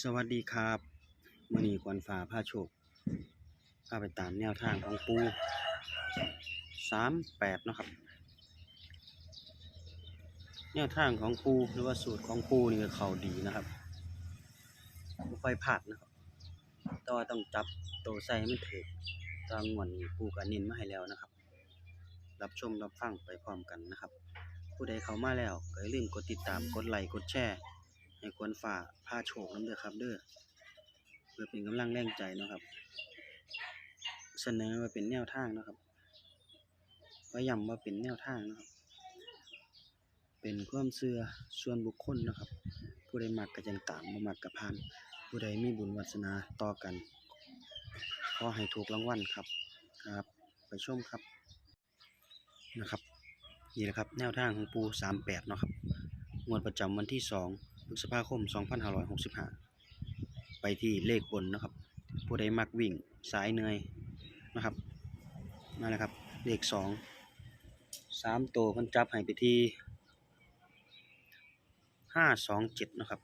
สวัสดีครับมื่อนี้กวนฟ้าผ้าโชคพาไปตามแนวทางของปูสามแปดนะครับ แนวทางของปูหรือว่าสูตรของปูนี่ก็เขาดีนะครับไม่ค่อยพลาดนะครับแต่ว่าต้องจับโตวใส่ให้มันถึกตามวันนี้ปูก็เน้นมาให้แล้วนะครับ รับชมรับฟังไปพร้อมกันนะครับ ผู้ใดเข้ามาแล้วก็อย่าลืมกดติดตามกดไลค์กดแชร์ ให้ควรฝ่าผ้าโชคน้ำเด้อครับ เด้อเพื่อเป็นกำลังแรงใจนะครับ เสนอว่าเป็นแนวทางนะครับก็ย้ำว่าเป็นแนวทางนะครับ เป็นความเชื่อส่วนบุคคลนะครับ ผู้ใดมักก็จังตามบ่มักก็ผ่าน ผู้ใดมีบุญวาสนาต่อกันขอให้ถูกรางวัลครับครับ ไปชมครับนะครับนี่แหละครับ แนวทางของปู38เนาะครับงวดประจำวันที่ 2 พฤษภาคม 2565 ไปที่เลขบนนะครับ ผู้ใดมักวิ่งสายเหนื่อยนะครับมาแล้วครับเลข2 3ตัวเพิ่นจับให้ไปที่527นะครับ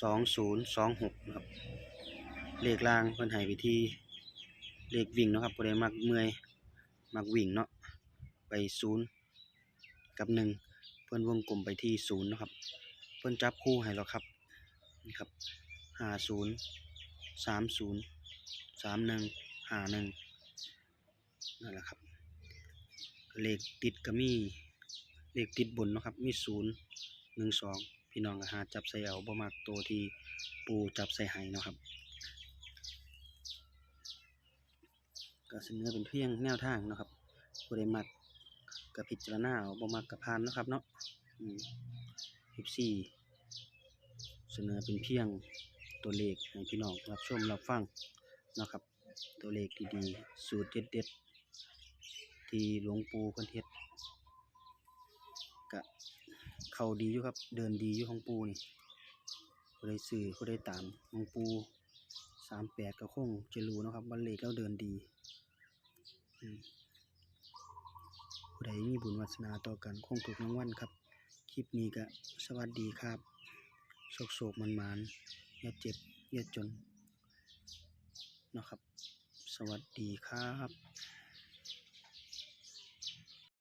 2026นย์สองหกนะครับ เลขล่างเพิ่นให้ไปที่เลขวิ่งนะครับผู้ใดมักเมื่อยมักวิ่งเนาะไป0กับ1เพิ่นวงกลมไปที่ศูนย์นะครับ พิ่นจับคู่ให้แล้วครับนี่ครับห้าศูนย์สามศูนย์สามหนึ่งห้าหนึ่งนั่นแหละครับเลขติดก็มีเลขติดบนนะครับมีศูนย์หนึ่งสองพี่น้องก็หาจับใส่เอาบ่มักตัวที่ปูจับใส่ให้นะครับก็เสนอเป็นเพียงแนวทางนะครับผู้ใดมักก็พิจารณาเอาบ่มักก็ผ่านนะครับเนาะ อืม14เสนอเป็นเพียงตัวเลขให้พี่น้องรับชมรับฟังนะครับ ตัวเลขดีๆ สูตรเด็ดๆ ที่หลวงปู่เพิ่นเฮ็ดก็เขาดีอยู่ครับ เดินดีอยู่ของปู่นี่ผู้ใดซื้อผู้ใดตามหลวงปู่38ก็คงจะรู้นะครับว่าเลขเราเดินดีผู้ใดมีบุญวาสนาต่อกันคงถูกรางวัลครับ คลิปนี้ก็สวัสดีครับโศกโศกมันมันๆอย่าเจ็บอย่าจนนะครับ สวัสดีครับ